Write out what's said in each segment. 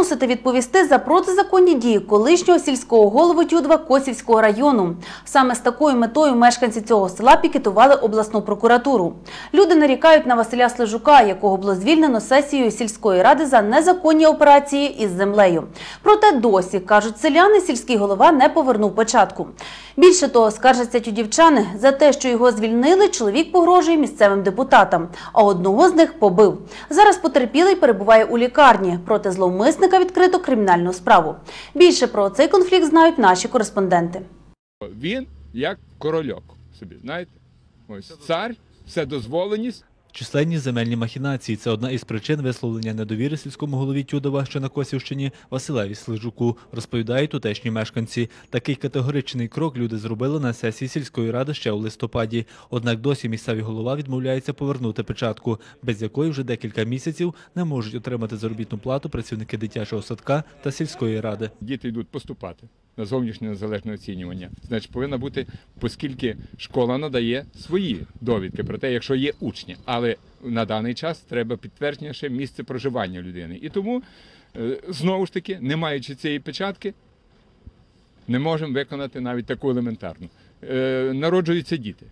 мусите відповісти за протизаконні дії колишнього сільського голови Тюдва Косівського району. Саме з такою метою мешканці цього села пікетували обласну прокуратуру. Люди нарікають на Василя Слежука, якого було звільнено сесією сільської ради за незаконні операції із землею. Проте досі кажуть селяни, сільський голова не повернув початку. Більше того, скаржаться тюдівчани за те, що його звільнили. Чоловік погрожує місцевим депутатам, а одного з них побив. Зараз потерпілий перебуває у лікарні. Проти зловмисника відкрито кримінальну справу. Більше про цей конфлікт знають наші кореспонденти. Він як корольок собі, знаєте? Ось цар, вседозволеність. Численні земельні махінації це одна із причин висловлення недовіри сільському голові Тюдова, що на Косівщині, Василеві Слижуку, розповідають тутешні мешканці. Такий категоричний крок люди зробили на сесії сільської ради ще у листопаді. Однак досі місцевий голова відмовляється повернути печатку, без якої вже декілька місяців не можуть отримати заробітну плату працівники дитячого садка та сільської ради. Діти йдуть поступати на зовнішнє незалежне оцінювання. Значить, повинна бути, оскільки школа надає свої довідки про те, якщо є учні. Але на даний час треба підтвердження ще місце проживання людини. І тому, е, знову ж таки, не маючи цієї печатки, не можемо виконати навіть таку елементарну. Е, Народжуються діти.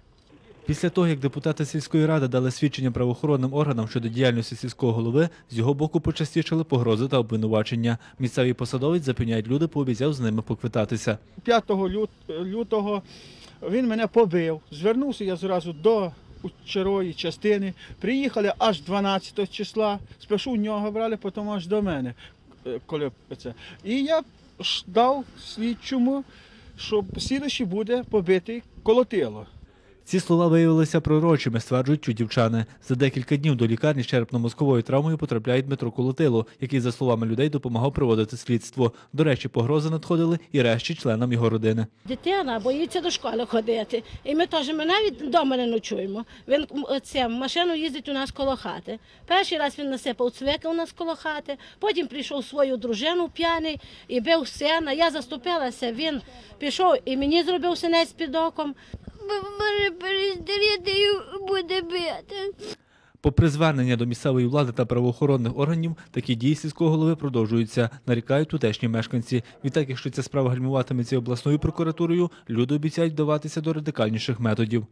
Після того, як депутати сільської ради дали свідчення правоохоронним органам щодо діяльності сільського голови, з його боку почастішали погрози та обвинувачення. Місцевий посадовець запевняють люди, пообіцяв з ними поквитатися. 5 лютого він мене побив. Звернувся я зразу до черої частини. Приїхали аж 12 числа. Спершу у нього брали, потім аж до мене. е, Коли це. І я дав слідчому, що слідчий буде побитий колотило. Ці слова виявилися пророчими, стверджують чудівчани. За декілька днів до лікарні з черепно-мозковою травмою потрапляє Дмитро Колотило, який, за словами людей, допомагав проводити слідство. До речі, погрози надходили і решті членам його родини. Дитина боїться до школи ходити. І ми теж ми навіть вдома не ночуємо. Він це, машину їздить у нас коло хати. Перший раз він насипав цвика у нас коло хати, потім прийшов свою дружину п'яний і бив сина. Я заступилася, він пішов і мені зробив синець під оком. Може перестріти і буде бити. Попри звернення до місцевої влади та правоохоронних органів, такі дії сільського голови продовжуються, нарікають тутешні мешканці. Відтак, якщо ця справа гальмуватиметься обласною прокуратурою, люди обіцяють вдаватися до радикальніших методів.